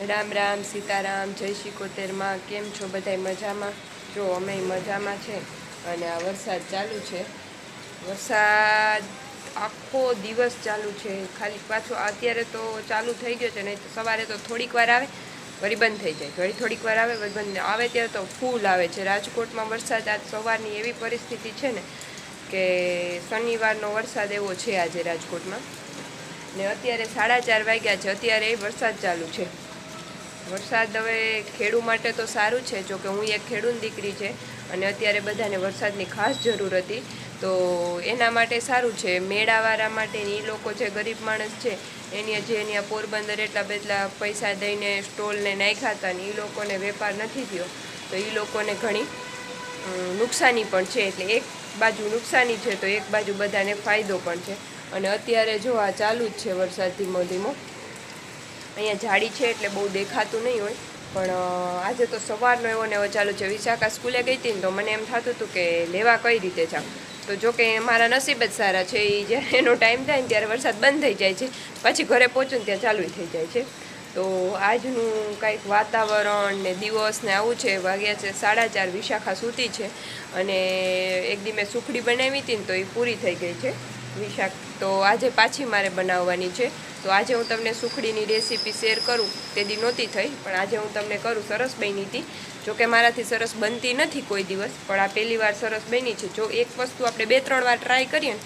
રામ રામ સીતારામ, જય શિકોતેરમાં. કેમ છો બધાય મજામાં? જો અમે મજામાં છે અને આ વરસાદ ચાલુ છે. વરસાદ આખો દિવસ ચાલુ છે. ખાલી પાછો અત્યારે તો ચાલુ થઈ ગયો છે, નહીં સવારે તો થોડીક વાર આવે, વળી બંધ થઈ જાય. ઘણી થોડીક વાર આવે, વળી બંધ આવે ત્યારે તો ફૂલ આવે છે. રાજકોટમાં વરસાદ આજ સવારની એવી પરિસ્થિતિ છે ને કે શનિવારનો વરસાદ એવો છે આજે રાજકોટમાં. ને અત્યારે સાડા ચાર વાગ્યા છે. અત્યારે વરસાદ ચાલુ છે. વરસાદ હવે ખેડૂ માટે તો સારું છે જો કે હું એક ખેડૂત દીકરી છે અને અત્યારે બધાને વરસાદની ખાસ જરૂર હતી. તો એના માટે સારું છે. મેળાવાળા માટે એ લોકો જે ગરીબ માણસ છે, એની જે એની પોરબંદર એટલા બેટલા પૈસા દઈને સ્ટોલને નાખ્યા હતા ને એ લોકોને વેપાર નથી થયો. તો એ લોકોને ઘણી નુકસાની પણ છે. એટલે એક બાજુ નુકસાની છે તો એક બાજુ બધાને ફાયદો પણ છે. અને અત્યારે જો આ ચાલુ જ છે વરસાદ ધીમો ધીમો અહીંયા જાડી છે એટલે બહુ દેખાતું નહીં હોય. પણ આજે તો સવારનો એવો ને એવો ચાલુ છે. વિશાખા સ્કૂલે ગઈ હતી ને તો મને એમ થતું હતું કે લેવા કઈ રીતે જાઉં. તો જો કે મારા નસીબ જ સારા છે. એ જ્યારે એનો ટાઈમ થાય ને ત્યારે વરસાદ બંધ થઈ જાય છે. પછી ઘરે પહોંચું ને ત્યાં ચાલુ થઈ જાય છે. તો આજનું કાંઈક વાતાવરણ ને દિવસ ને આવું છે. વાગ્યા છે સાડા ચાર. વિશાખા સૂતી છે. અને એક દી મેં સુખડી બનાવી હતી ને તો એ પૂરી થઈ ગઈ છે. વિશાખ, તો આજે પાછી મારે બનાવવાની છે. તો આજે હું તમને સુખડીની રેસીપી શેર કરું. તે દી નહોતી થઈ, પણ આજે હું તમને કરું સરસ બની હતી. જોકે મારાથી સરસ બનતી નથી કોઈ દિવસ, પણ આ પહેલી વાર સરસ બની છે. જો એક વસ્તુ આપણે બે, ત્રણ વાર ટ્રાય કરીએ ને,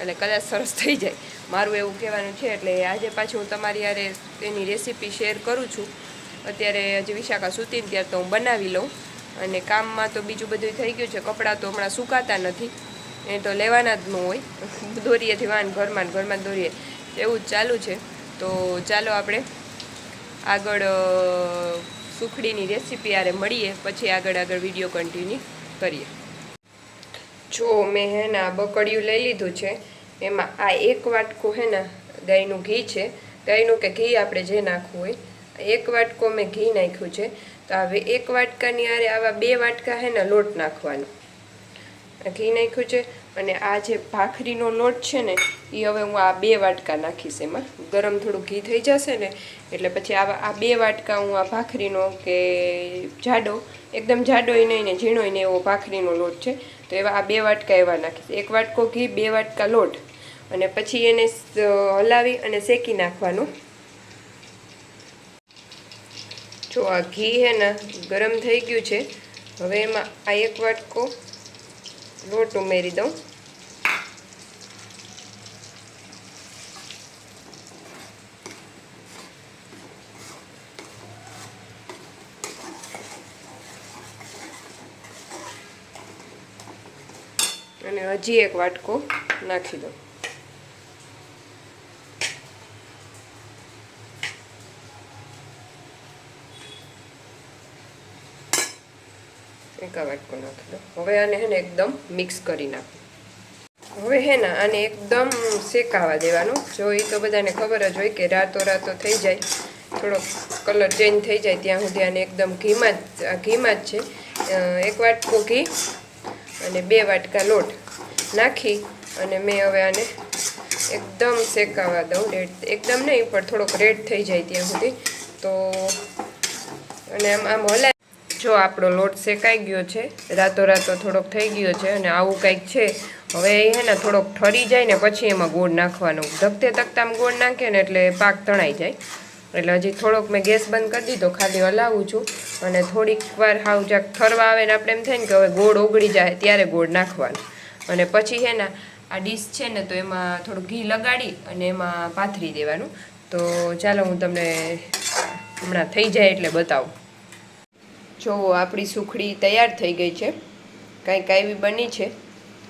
એટલે કદાચ સરસ થઈ જાય. મારું એવું કહેવાનું છે, એટલે આજે પાછી હું તમારી યારે એની રેસીપી શેર કરું છું. અત્યારે હજી વિશાખા સૂતીને ત્યારે તો હું બનાવી લઉં. અને કામમાં તો બીજું બધું થઈ ગયું છે. કપડાં તો હમણાં સુકાતા નથી. એ તો લેવાના જ ન હોય. દોરીએથી વાન ઘરમાં ઘરમાં દોરીએ. એવું જ ચાલુ છે. તો ચાલો આપણે આગળ સુખડીની રેસીપી આરે મળીએ. પછી આગળ આગળ વીડિયો કન્ટિન્યુ કરીએ. જો મેં હે ને આ બકડિયું લઈ લીધું છે. એમાં આ એક વાટકો હે ને ગાયનું ઘી છે. ગાયનું કે ઘી આપણે જે નાખવું હોય. એક વાટકો મેં ઘી નાખ્યું છે. તો હવે એક વાટકાની આરે આવા બે વાટકા હે ને લોટ નાખવાનો. ઘી નાખ્યું છે અને આ જે ભાખરીનો લોટ છે ને એ હવે હું આ બે વાટકા નાખીશ એમાં. ગરમ થોડું ઘી થઈ જશે ને, એટલે પછી આવા આ બે વાટકા હું આ ભાખરીનો કે જાડો, એકદમ જાડોય નહીં ને ઝીણોય ને એવો ભાખરીનો લોટ છે. તો એવા આ બે વાટકા એવા નાખીશ. એક વાટકો ઘી, બે વાટકા લોટ. અને પછી એને હલાવી અને શેકી નાખવાનું. જો આ ઘી હે ને, ગરમ થઈ ગયું છે, હવે એમાં આ એક વાટકો લોટ ઉમેરી દઉં. અને હજી એક વાટકો નાખી દઉં. એકા વાટકો નાખી દઉં હવે આને હે ને એકદમ મિક્સ કરી નાખું. હવે હે ને આને એકદમ શેકાવા દેવાનું. જો એ તો બધાને ખબર જ હોય કે રાતો રાતો થઈ જાય. થોડો કલર ચેન્જ થઈ જાય ત્યાં સુધી આને એકદમ ઘીમાં જ, આ ઘીમાં જ છે. એક વાટકો ઘી અને બે વાટકા લોટ નાખી અને મેં હવે આને એકદમ શેકાવા દઉં. રેડ, એકદમ નહીં, પણ થોડોક રેડ થઈ જાય ત્યાં સુધી. તો, અને આમ આમ હલાય જો આપણો લોટ શેકાઈ ગયો છે રાતો રાતો થોડોક થઈ ગયો છે અને આવું કંઈક છે, હવે એ ને થોડોક ઠરી જાય ને પછી એમાં ગોળ નાખવાનો. ધકતે તકતામાં ગોળ નાખે ને એટલે પાક તણાઈ જાય. એટલે હજી થોડોક મેં ગેસ બંધ કરી દીધો, ખાલી હલાવું છું અને થોડીક વાર હાવ જાક ઠરવા આવે ને આપણે એમ થાય ને કે હવે ગોળ ઓગળી જાય ત્યારે ગોળ નાખવાનો. અને પછી હે ને આ ડીશ છે ને તો એમાં થોડું ઘી લગાડી અને એમાં પાથરી દેવાનું. તો ચાલો હું તમને હમણાં થઈ જાય એટલે બતાવું. જો આપણી સુખડી તૈયાર થઈ ગઈ છે, કાંઈક એવી બની છે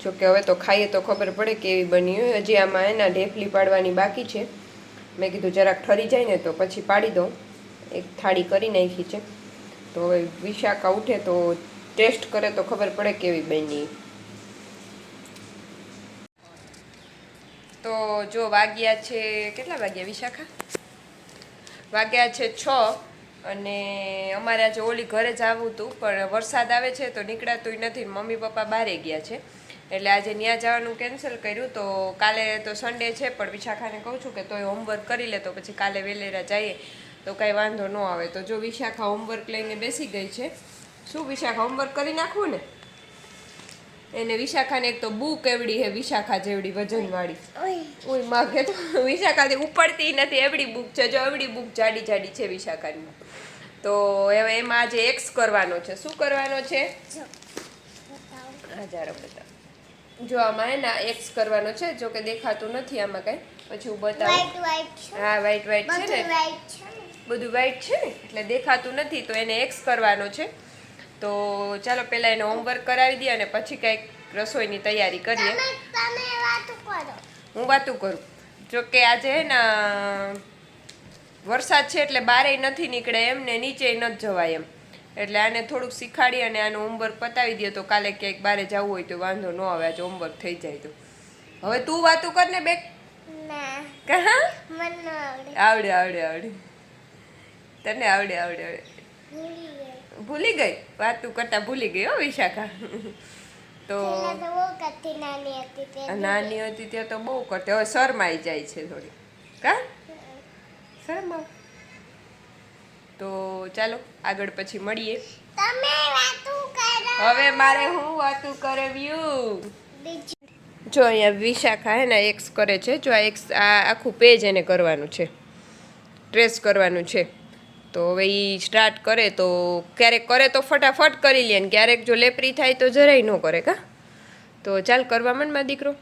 જો કે હવે તો ખાઈએ તો ખબર પડે કેવી બની હોય. હજી આમાં એના ઢેફલી પાડવાની બાકી છે. મેં કીધું જરાક ઠરી જાય ને તો પછી પાડી દઉં. એક થાળી કરી નાખી છે. તો હવે વિશાખા ઉઠે તો ટેસ્ટ કરે તો ખબર પડે કેવી બની. તો જો વાગ્યા છે, કેટલા વાગ્યા વિશાખા? વાગ્યા છે છ. અને અમારે આજે ઓલી ઘરે જ આવવું હતું, પણ વરસાદ આવે છે તો નીકળાતું નથી મમ્મી પપ્પા બહારે ગયા છે. એટલે આજે ત્યાં જવાનું કેન્સલ કર્યું તો કાલે તો સન્ડે છે, પણ વિશાખાને કહું છું કે તોય હોમવર્ક કરી લે તો પછી કાલે વહેલેરા જઈએ, તો કાંઈ વાંધો ન આવે. તો જો વિશાખા હોમવર્ક લઈને બેસી ગઈ છે. શું વિશાખા હોમવર્ક કરી નાખવું ને? એને વિશાખાને એક તો બુક એવડી હે વિશાખા જેવડી વજનવાળી. ઓય. માગે તો વિશાખાથી ઉપડતી નથી એવડી બુક છે જો એવડી બુક જાડી જાડી છે વિશાખાની. તો હવે એમાં આજે એક્સ કરવાનો છે. શું કરવાનો છે? હજારો બતાવ. જો આમાં હે ના એક્સ કરવાનો છે જો કે દેખાતું નથી આમાં કઈ. પછી હું બતાવું. હા વ્હાઈટ વ્હાઈટ છે બધું ને વ્હાઈટ છે ને. બધું વ્હાઈટ છે ને? એટલે દેખાતું નથી તો એને એક્સ કરવાનો છે. તો ચાલો પહેલા એને હોમવર્ક કરાવી દઈએ અને પછી કંઈક રસોઈની તૈયારી કરીએ. હું વાતું કરું. જો કે આજે ને વરસાદ છે એટલે બારે નથી નીકળે એમ ને નીચે નથી જવાય એમ. એટલે આને થોડુંક શીખાડી અને આનું હોમવર્ક પતાવી દઈએ. તો કાલે ક્યાંક બારે જવું હોય તો વાંધો ન આવે આજે હોમવર્ક થઈ જાય તો. હવે તું વાતું કર ને બે ના. કહા મને ન આવડે. આવડે આવડે આવડે. તને આવડે આવડે આવડે. ભૂલી ગઈ? વાતું કરતા ભૂલી ગઈ હો વિશાખા. તો નાની હતી ત્યાં તો બહુ કરતી. હવે શરમાઈ જાય છે થોડી. કા? શરમા. તો ચાલો આગળ પછી મળીએ. હવે મારે હું વાતું કરવ્યું? જો અહીંયા વિશાખા હે ને એક્સ કરે છે. જો આ એક્સ આ આખું પેજ એને કરવાનું છે. ટ્રેસ કરવાનું છે. તો હવે એ સ્ટાર્ટ કરે તો ક્યારેક કરે તો ફટાફટ કરી લે ને ક્યારેક જો લેપરી થાય તો જરાય ન કરે કા? તો ચાલ કરવા મન મારો દીકરો.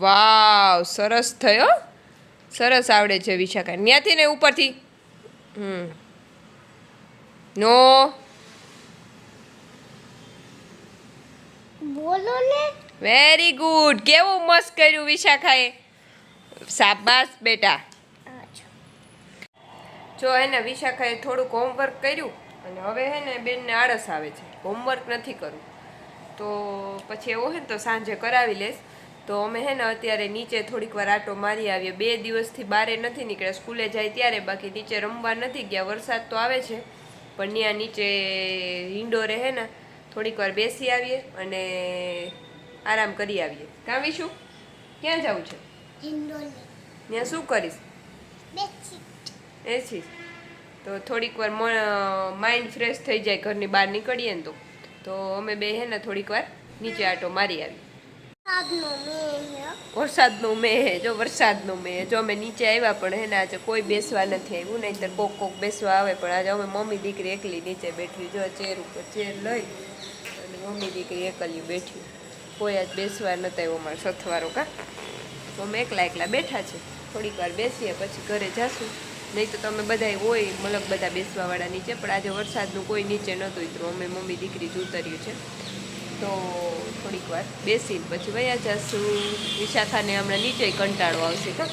વાવ, સરસ થયો સરસ આવડે છે વિશાખા ત્યાંથી ને ઉપરથી. હમ. નો. બોલો ને વેરી ગુડ કેવું મસ્ત કર્યું વિશાખાએ? શાબાશ બેટા. જો. હે ને વિશાખાએ થોડુંક હોમવર્ક કર્યું અને હવે હે ને બેનને આળસ આવે છે. હોમવર્ક નથી કરવું તો પછી એવું હે ને તો સાંજે કરાવી લઈશ તો અમે હે ને અત્યારે નીચે થોડીક વાર આટો મારી આવીએ. બે દિવસથી બારે નથી નીકળ્યા. સ્કૂલે જાય ત્યારે બાકી નીચે રમવા નથી ગયા. વરસાદ તો આવે છે. પણ ત્યાં નીચે ઇન્ડોરે હે ને થોડીક વાર બેસી આવીએ અને આરામ કરી આવીએ. કાં વિશું? ક્યાં જવું છે? ત્યાં શું કરીશ? બેસી. તો થોડીક વાર માઇન્ડ ફ્રેશ થઈ જાય ઘરની બહાર નીકળીએ ને તો. તો અમે બે હે ને થોડીક વાર નીચે આટો મારી આવી આજનો મેં હે વરસાદનું મેહ જો વરસાદનો મેહ જો અમે નીચે આવ્યા પણ હે આજે કોઈ બેસવા નથી આવ્યું નહીં કોક કોક બેસવા આવે પણ આજે અમે મમ્મી દીકરી એકલી નીચે બેઠી જો ચેર ઉપર ચેર લઈ અને મમ્મી દીકરી એકલી બેઠી. કોઈ આજ બેસવા નતા આવ્યો અમારે સથવારો કા. તો અમે એકલા એકલા બેઠા છે. થોડીક વાર બેસીએ પછી ઘરે જાશું. નહીં તો તમે બધાય હોય, મલક બધા બેસવાવાળા નીચે, પણ આજે વરસાદનું કોઈ નીચે નહોતું ઉતરું અમે મમ્મી દીકરી જ ઉતર્યું છે. તો થોડીક વાર બેસીને પછી વયા જશું. વિશાખાને હમણાં નીચે કંટાળો આવશે કા?